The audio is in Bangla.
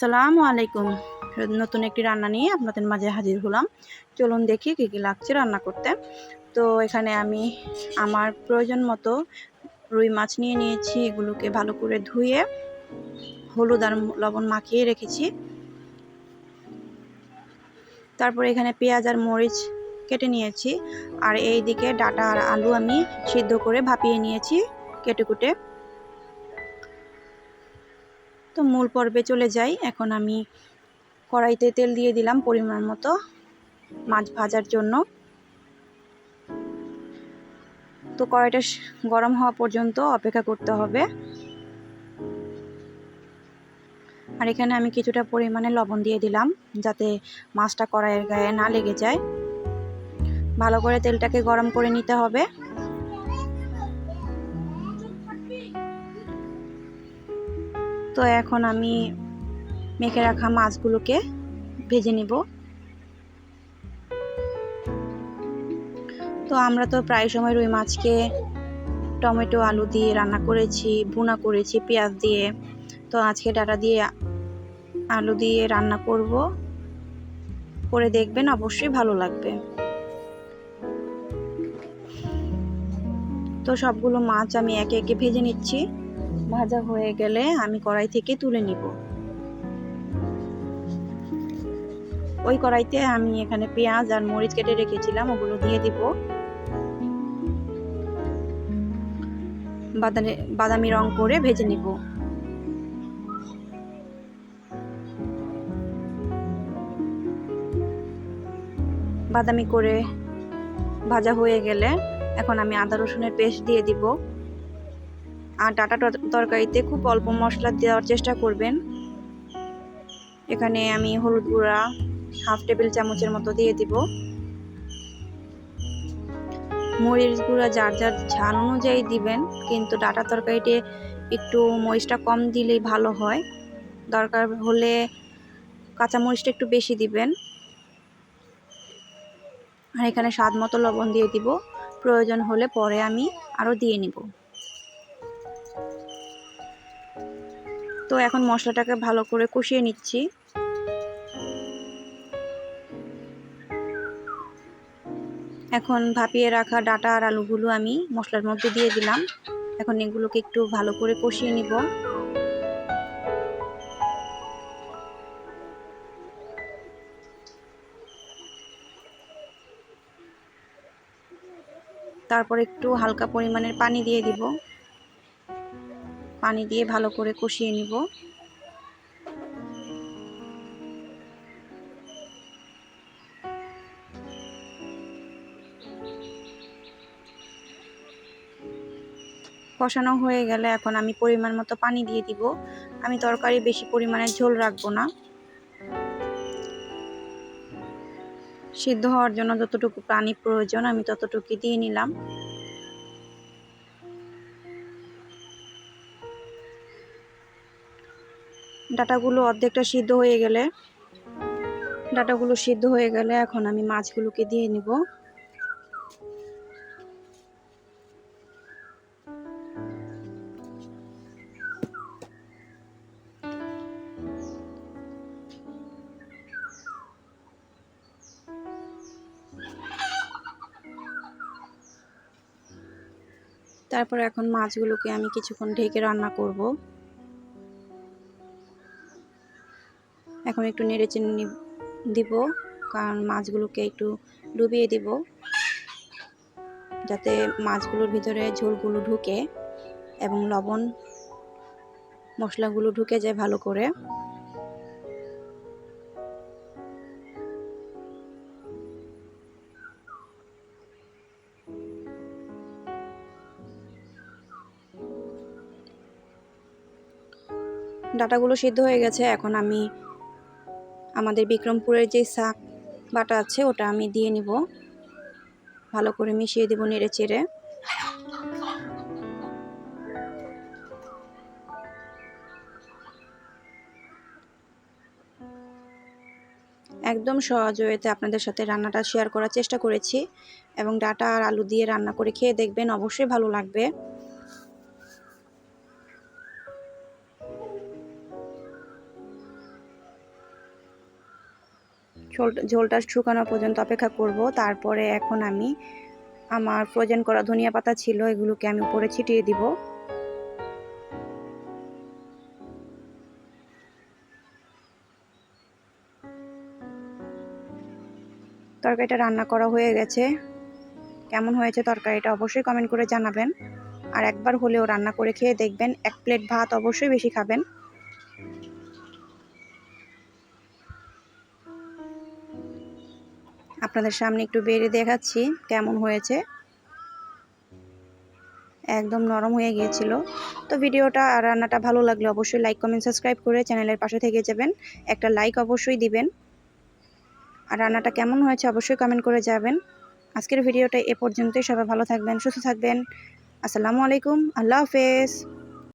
আসসালামু আলাইকুম। নতুন একটি রান্না নিয়ে আপনাদের মাঝে হাজির হলাম। চলুন দেখি কী কী লাগছে রান্না করতে। তো এখানে আমি আমার প্রয়োজন মতো রুই মাছ নিয়ে নিয়েছি, এগুলোকে ভালো করে ধুয়ে হলুদ আর লবণ মাখিয়ে রেখেছি। তারপর এখানে পেঁয়াজ আর মরিচ কেটে নিয়েছি। আর এই দিকে ডাটা আর আলু আমি সিদ্ধ করে ভাপিয়ে নিয়েছি কেটে কুটে। তো মূল পর্বে চলে যাই। এখন আমি কড়াইতে তেল দিয়ে দিলাম পরিমাণ মতো মাছ ভাজার জন্য। তো কড়াইটা গরম হওয়া পর্যন্ত অপেক্ষা করতে হবে। আর এখানে আমি কিছুটা পরিমাণে লবণ দিয়ে দিলাম যাতে মাছটা কড়াইয়ের গায়ে না লেগে যায়। ভালো করে তেলটাকে গরম করে নিতে হবে। তো এখন আমি মেখে রাখা মাছগুলোকে ভেজে নিব। তো আমরা তো প্রায় সময় রুই মাছকে টমেটো, আলু দিয়ে রান্না করেছি, ভুনা করেছি, পেঁয়াজ দিয়ে। তো আজকে ডাটা দিয়ে আলু দিয়ে রান্না করব। করে দেখবেন, অবশ্যই ভালো লাগবে। তো সবগুলো মাছ আমি একে একে ভেজে নিচ্ছি। ভাজা হয়ে গেলে আমি কড়াই থেকে তুলে নিব। ওই কড়াইতে আমি এখানে পেঁয়াজ আর মরিচ কেটে রেখেছিলাম, ওগুলো দিয়ে দিব। বাদামি বাদামি রং করে ভেজে নিব। বাদামি করে ভাজা হয়ে গেলে এখন আমি আদা রসুনের পেস্ট দিয়ে দিব। আর ডাটা তরকারিতে খুব অল্প মশলা দেওয়ার চেষ্টা করবেন। এখানে আমি হলুদ গুঁড়া, হাফ টেবিল চামচের মতো দিয়ে দিব। মরিচ গুঁড়া যার যার ঝাল অনুযায়ী দিবেন, কিন্তু ডাটা তরকারিতে একটু মরিচটা কম দিলেই ভালো হয়। দরকার হলে কাঁচা মরিচটা একটু বেশি দিবেন। আর এখানে স্বাদ মতো লবণ দিয়ে দিব। প্রয়োজন হলে পরে আমি আরও দিয়ে নিব। তো এখন মশলাটাকে ভালো করে কষিয়ে নিচ্ছি। এখন ভাপিয়ে রাখা ডাটা আর আলুগুলো আমি মশলার মধ্যে দিয়ে দিলাম। এখন এগুলোকে একটু ভালো করে কষিয়ে নিব। তারপর একটু হালকা পরিমাণের পানি দিয়ে দিব। পানি দিয়ে ভালো করে কষিয়ে নিব। কষানো হয়ে গেলে এখন আমি পরিমাণ মতো পানি দিয়ে দিব। আমি তরকারি বেশি পরিমাণে ঝোল রাখব না। সিদ্ধ হওয়ার জন্য যতটুকু পানি প্রয়োজন আমি ততটুকু দিয়ে নিলাম। ডাটাগুলো অর্ধেকটা সিদ্ধ হয়ে গেলে, ডাটাগুলো সিদ্ধ হয়ে গেলে এখন আমি মাছগুলোকে দিয়ে নিব। তারপর এখন মাছগুলোকে আমি কিছুক্ষণ ঢেকে রান্না করব। এখন একটু নেড়ে চেনে দিব, কারণ মাছগুলোকে একটু ডুবিয়ে দিব। যাতে মাছগুলোর ভিতরে ঝোলগুলো ঢুকে এবং লবণ মশলাগুলো ঢুকে যায় ভালো করে। ডাটাগুলো সিদ্ধ হয়ে গেছে, এখন আমি আমাদের বিক্রমপুরের যে শাক বাটা আছে, ওটা আমি দিয়ে নিব। ভালো করে মিশিয়ে দেবো নেড়ে চেড়ে। একদম সহজ ওয়েতে আপনাদের সাথে রান্নাটা শেয়ার করার চেষ্টা করেছি এবং ডাটা আর আলু দিয়ে রান্না করে খেয়ে দেখবেন অবশ্যই ভালো লাগবে। ঝোলটা শুকানো পর্যন্ত অপেক্ষা করব। তারপরে এখন আমি আমার ফ্রোজেন করা ধনিয়া পাতা ছিল, এগুলোকে আমি উপরে ছিটিয়ে দিব। তরকারিটা রান্না করা হয়ে গেছে। কেমন হয়েছে তরকারিটা অবশ্যই কমেন্ট করে জানাবেন। আর একবার হলেও রান্না করে খেয়ে দেখবেন, এক প্লেট ভাত অবশ্যই বেশি খাবেন। আপনাদের সামনে একটু বেড়ে দেখাচ্ছি কেমন হয়েছে। একদম নরম হয়ে গিয়েছিল। তো ভিডিওটা আর রান্নাটা ভালো লাগলে অবশ্যই লাইক কমেন্ট সাবস্ক্রাইব করে চ্যানেলের পাশে থেকে যাবেন। একটা লাইক অবশ্যই দিবেন। আর রান্নাটা কেমন হয়েছে অবশ্যই কমেন্ট করে যাবেন। আজকের ভিডিওটা এ পর্যন্তই। সবাই ভালো থাকবেন, সুস্থ থাকবেন। আসসালামু আলাইকুম। আল্লাহ হাফেজ।